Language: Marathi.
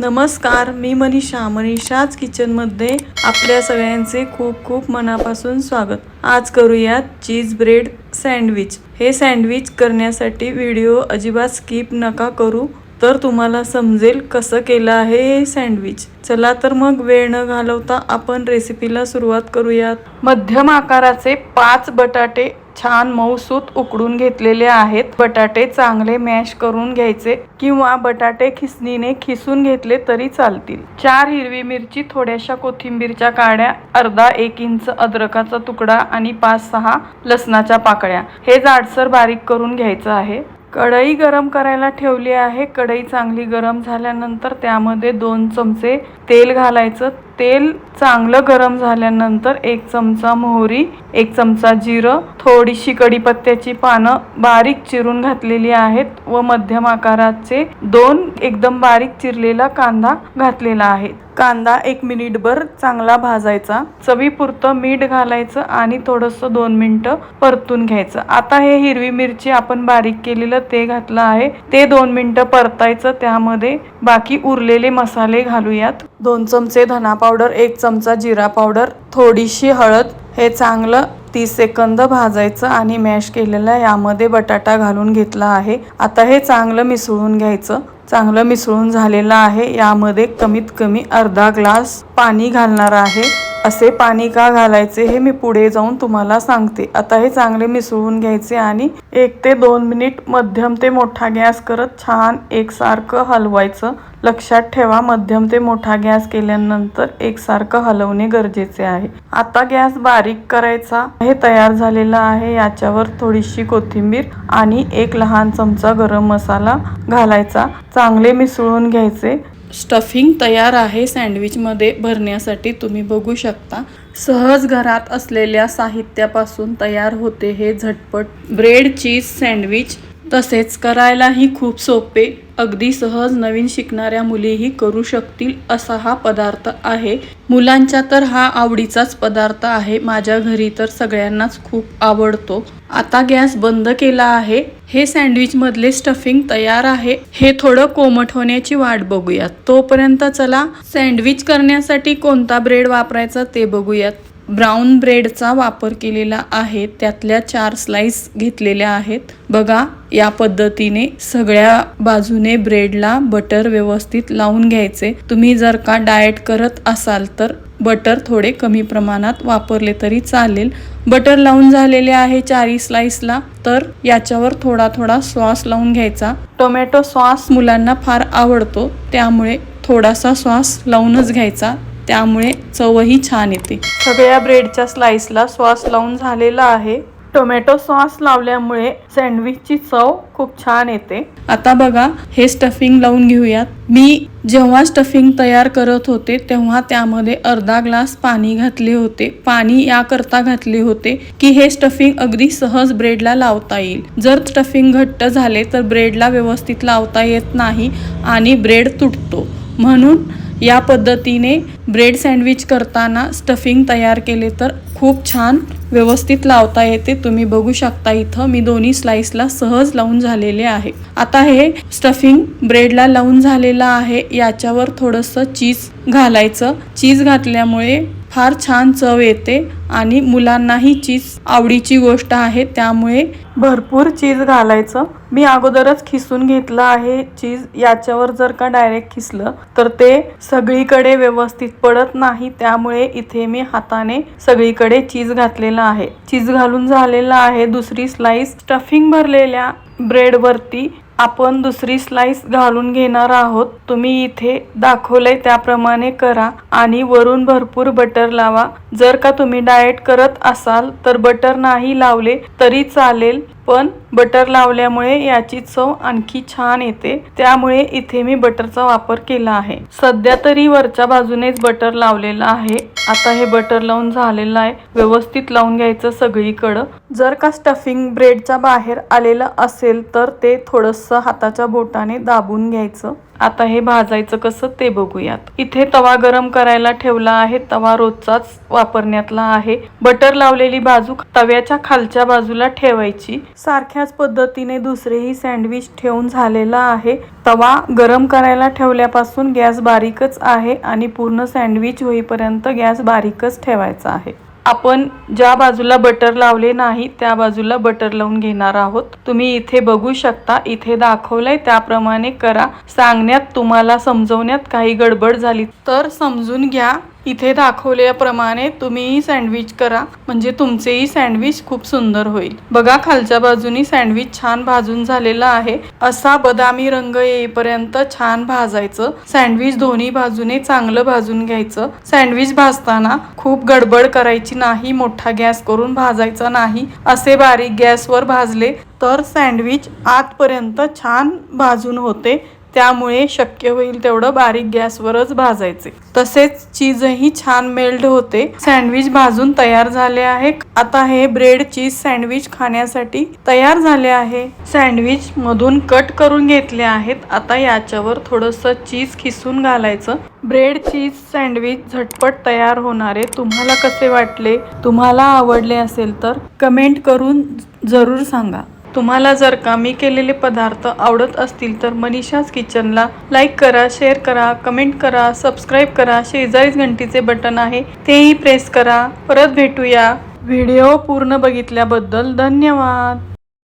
नमस्कार मी मनीषा. मनीषाच किचनमध्ये आपल्या सगळ्यांचे खूप खूप मनापासून स्वागत. आज करूयात चीज ब्रेड सँडविच. हे सँडविच करण्यासाठी व्हिडिओ अजिबात स्किप नका करू तर तुम्हाला समजेल कसं केलं आहे हे सँडविच. चला तर मग वेळ न घालवता आपण रेसिपीला सुरुवात करूयात. मध्यम आकाराचे पाच बटाटे छान मऊसूत उकडून घेतलेले आहेत. बटाटे चांगले मॅश करून घ्यायचे किंवा बटाटे खिसणीने खिसून घेतले तरी चालतील. चार हिरवी मिरची थोड्याशा कोथिंबीरच्या काड्या अर्धा एक इंच अद्रकाचा तुकडा आणि पाच सहा लसणाच्या पाकळ्या. हे जाडसर बारीक करून घ्यायचं आहे. कढई गरम करायला ठेवली आहे. कढई चांगली गरम झाल्यानंतर त्यामध्ये दोन चमचे तेल घालायचं. तेल चांगलं गरम झाल्यानंतर एक चमचा मोहरी एक चमचा जिरं थोडीशी कढीपत्त्याची पानं बारीक चिरून घातलेली आहेत व मध्यम आकाराचे दोन एकदम बारीक चिरलेला कांदा घातलेला आहे. कांदा एक मिनिटभर चांगला भाजायचा. चवीपुरतं मीठ घालायचं आणि थोडंसं दोन मिनटं परतून घ्यायचं. आता हे हिरवी मिरची आपण बारीक केलेलं ते घातलं आहे. ते दोन मिनटं परतायचं. त्यामध्ये बाकी उरलेले मसाले घालूयात. दोन चमचे धना पावडर एक चमचा जिरा पावडर थोडीशी हळद हे चांगलं तीस सेकंद भाजायचं आणि मॅश केलेला यामध्ये बटाटा घालून घेतला आहे. आता हे चांगलं मिसळून घ्यायचं. चांगलं मिसळून झालेलं आहे. यामध्ये कमीत कमी अर्धा ग्लास पाणी घालणार आहे. असे पाणी का घालायचे हे मी पुढे जाऊन तुम्हाला सांगते. आता हे चांगले मिसळून घ्यायचे आणि एक ते दोन मिनिट मध्यम ते मोठा गॅस करत छान एकसारखं हलवायचं. लक्षात ठेवा मध्यम ते मोठा गॅस केल्यानंतर एकसारखं हलवणे गरजेचे आहे. आता गॅस बारीक करायचा हे तयार झालेलं आहे. याच्यावर थोडीशी कोथिंबीर आणि एक लहान चमचा गरम मसाला घालायचा. चांगले मिसळून घ्यायचे. स्टफिंग तयार आहे सँडविचमध्ये भरण्यासाठी तुम्ही बघू शकता. सहज घरात असलेल्या साहित्यापासून तयार होते हे झटपट ब्रेड चीज सँडविच. तसेच करायलाही खूप सोपे अगदी सहज नवीन शिकणाऱ्या मुलीही करू शकतील असा हा पदार्थ आहे. मुलांच्या तर हा आवडीचाच पदार्थ आहे. माझ्या घरी तर सगळ्यांनाच खूप आवडतो. आता गॅस बंद केला आहे. हे सँडविच मधले स्टफिंग तयार आहे. हे थोडं कोमट होण्याची वाट बघूयात. तोपर्यंत चला सँडविच करण्यासाठी कोणता ब्रेड वापरायचा ते बघूयात. ब्राऊन ब्रेडचा वापर केलेला आहे. त्यातल्या चार स्लाइस घेतलेल्या आहेत. बघा या पद्धतीने सगळ्या बाजूने ब्रेडला बटर व्यवस्थित लावून घ्यायचे. तुम्ही जर का डाएट करत असाल तर बटर थोडे कमी प्रमाणात वापरले तरी चालेल. बटर लावून झालेले आहे चारी स्लाइसला तर याच्यावर थोडा थोडा सॉस लावून घ्यायचा. टोमॅटो सॉस मुलांना फार आवडतो त्यामुळे थोडासा सॉस लावूनच घ्यायचा. त्यामुळे चवही छान येते. सगळ्या ब्रेडच्या स्लाइसला सॉस लावून झालेला आहे. टोमॅटो सॉस लावल्यामुळे सँडविचची चव खूप छान येते. आता बघा हे स्टफिंग लावून घेऊयात. मी जेव्हा स्टफिंग तयार करत होते तेव्हा त्यामध्ये अर्धा ग्लास पाणी घातले होते. पाणी याकरता घातले होते की हे स्टफिंग अगदी सहज ब्रेडला लावता येईल. जर स्टफिंग घट्ट झाले तर ब्रेडला व्यवस्थित लावता येत नाही आणि ब्रेड तुटतो. म्हणून या पद्धतीने ब्रेड सँडविच करताना स्टफिंग तयार केले तर खूप छान व्यवस्थित लावता येते तुम्ही बघू शकता इथं मी दोन्ही स्लाइसला सहज लावून झालेले आहे. आता हे स्टफिंग ब्रेडला लावून झालेलं आहे याच्यावर थोडंसं चीज घालायचं. चीज घातल्यामुळे फार छान चव येते आणि मुलांनाही चीज आवडीची गोष्ट आहे त्यामुळे भरपूर चीज घालायचं. मी अगोदरच खिसून घेतलं आहे चीज याच्यावर जर का डायरेक्ट खिसलं तर ते सगळीकडे व्यवस्थित पडत नाही त्यामुळे इथे मी हाताने सगळीकडे चीज घातलेलं आहे. चीज घालून झालेलं आहे दुसरी स्लाइस स्टफिंग भरलेल्या ब्रेडवरती आपण दुसरी स्लाइस घालून घेणार आहोत. तुम्ही इथे दाखवलंय त्याप्रमाणे करा आणि वरून भरपूर बटर लावा. जर का तुम्ही डाएट करत असाल तर बटर नाही लावले तरी चालेल. पण बटर लावल्यामुळे याची चव आणखी छान येते. त्यामुळे इथे मी बटरचा वापर केला आहे. सध्या तरी वरच्या बाजूनेच बटर लावलेलं आहे. आता हे बटर लावून झालेलं आहे. व्यवस्थित लावून घ्यायचं सगळीकडं. जर का स्टफिंग ब्रेडच्या बाहेर आलेलं असेल तर ते थोडंसं हाताच्या बोटाने दाबून घ्यायचं. आता हे भाजायचं कसं ते बघूयात. इथे तवा गरम करायला ठेवला आहे तवा रोजचाच वापरण्यातला आहे. बटर लावलेली बाजू तव्याच्या खालच्या बाजूला ठेवायची. सारख्याच पद्धतीने दुसरेही सँडविच ठेवून झालेला आहे. तवा गरम करायला ठेवल्यापासून गॅस बारीकच आहे आणि पूर्ण सँडविच होईपर्यंत गॅस बारीकच ठेवायचा आहे. आपण ज्या बाजूला बटर लावले नाही त्या बाजूला बटर लावून घेणार आहोत. तुम्ही इथे बघू शकता इथे दाखवलंय. त्याप्रमाणे करा. सांगण्यात तुम्हाला समजवण्यात काही गडबड झाली. तर समजून घ्या. इथे दाखवल्याप्रमाणे तुम्हीही सँडविच करा. म्हणजे तुमचेही सँडविच खूप सुंदर होईल. बघा खालच्या बाजूनी सँडविच छान भाजून झालेला आहे. असा बदामी रंग येईपर्यंत छान भाजायचं. सँडविच दोन्ही बाजूने चांगलं भाजून घ्यायचं. सँडविच भाजताना खूप गडबड करायची नाही मोठा गॅस करून भाजायचा नाही. असे बारीक गॅसवर भाजले तर सँडविच आतपर्यंत छान भाजून होते. त्यामुळे शक्य होईल तेवढं बारीक गॅसवरच भाजायचे. तसेच चीजही छान मेल्ड होते. सँडविच भाजून तयार झाले आहे. आता हे ब्रेड चीज सँडविच खाण्यासाठी तयार झाले आहे. सँडविच मधून कट करून घेतले आहेत. आता याच्यावर थोडस चीज खिसून घालायचं. ब्रेड चीज सँडविच झटपट तयार होणारे तुम्हाला कसे वाटले? तुम्हाला आवडले असेल तर कमेंट करून जरूर सांगा. तुम्हाला जर का मी केलेले पदार्थ आवडत असतील तर मनीषाच किचनला लाईक करा शेअर करा कमेंट करा सबस्क्राईब करा. शेजारीच घंटीचे बटन आहे तेही प्रेस करा. परत भेटूया. व्हिडिओ पूर्ण बघितल्याबद्दल धन्यवाद.